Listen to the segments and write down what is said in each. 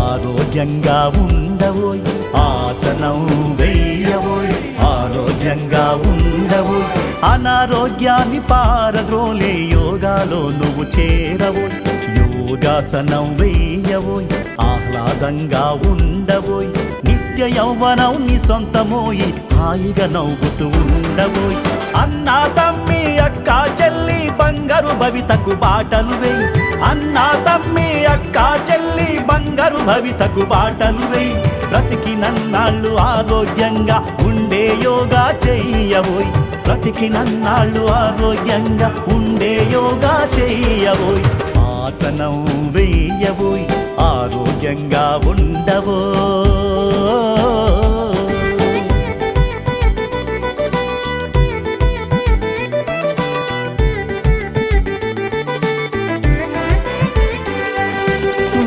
ఆరోగ్యంగా ఉండవోయ్ ఆసనం వేయవోయ్ ఆరోగ్యంగా ఉండవు అనారోగ్యాన్ని పారద్రోలే యోగాలో నువ్వు చేరవోయ్ యోగాసనం వేయవోయ్ ఆహ్లాదంగా ఉండవోయ్ నిత్య యౌవనం నీ సొంతమోయి హాయిగా నవ్వుతూ ఉండవోయ్ అన్నా తమ్మి అక్క చెల్లి బంగారు భవితకు బాటలు వేయి అన్నా కాచెల్లి బంగారు భవితకు బాటలు వేయి. బ్రతికి నన్నాళ్ళు ఆరోగ్యంగా ఉండే యోగా చెయ్యబోయ్. బ్రతికి నన్నాళ్ళు ఆరోగ్యంగా ఉండే యోగా చెయ్యబోయ్. ఆసనం వేయబోయ్ ఆరోగ్యంగా ఉండవో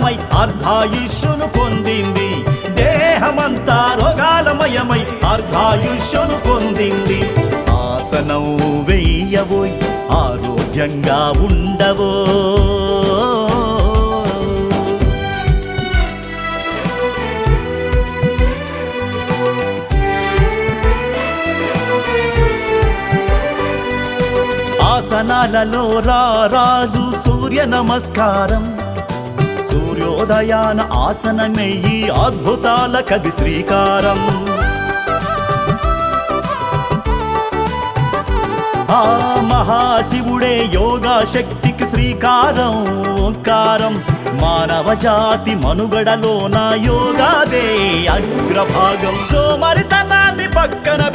రోగాలమై అర్ధాయుష్యును పొందింది. దేహమంతా రోగాలమయమై అర్ధాయుష్యును పొందింది. ఆసనం వెయ్యవో ఆరోగ్యంగా ఉండవో. ఆసనాలలో రా రాజు సూర్య నమస్కారం. సూర్యోదయాన ఆసనమెయ్యి అద్భుతాల కది శ్రీకారం. ఆ మహాశివుడే యోగా శక్తికి శ్రీకారం ఓంకారం. మానవ జాతి మనుగడలో నా యోగాదే అగ్రభాగం. సోమరితనాన్ని పక్కన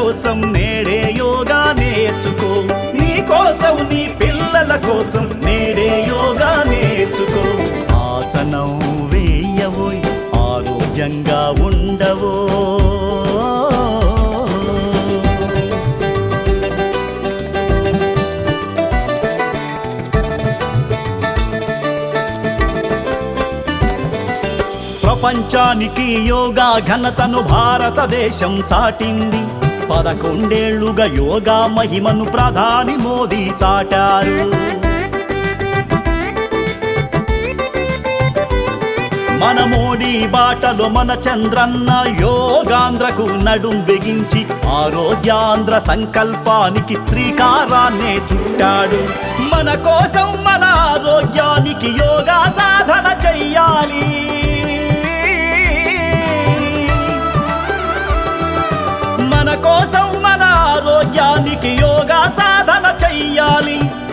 కోసం నేడే యోగా నేర్చుకో. నీ కోసం నీ పిల్లల కోసం నేడే యోగా నేర్చుకో. ఆసనం వేయవో ఆరోగ్యంగా ఉండవో. ప్రపంచానికి యోగా ఘనతను భారతదేశం చాటింది. పదకొండేళ్ళుగా యోగా మహిమను ప్రధాని మోదీ చాటారు. మన మోడీ బాటలో మన చంద్రన్న యోగాంధ్రకు నడుం బిగించి ఆరోగ్యాంధ్ర సంకల్పానికి శ్రీకారాన్నే చుట్టాడు. మన కోసం మన ఆరోగ్యానికి యోగా సాధన చెయ్యాలి.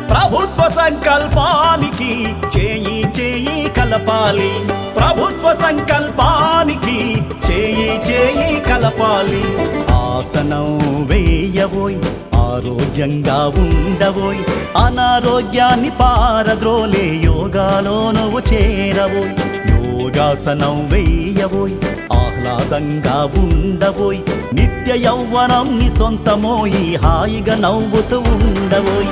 ప్రభుత్వ సంకల్పానికి చేయి చేయి కలపాలి. ప్రభుత్వ సంకల్పానికి చేయి చేయి కలపాలి. ఆసనం వేయబోయి ఆరోగ్యంగా ఉండబోయ్ అనారోగ్యాన్ని పారద్రోలే యోగాలో నువ్వు చేరబోయి. యోగాసనం వేయబోయ్ ఆహ్లాదంగా ఉండబోయ్ నిత్య యౌవనం నీ సొంతమోయి హాయిగా నవ్వుతూ ఉండబోయి.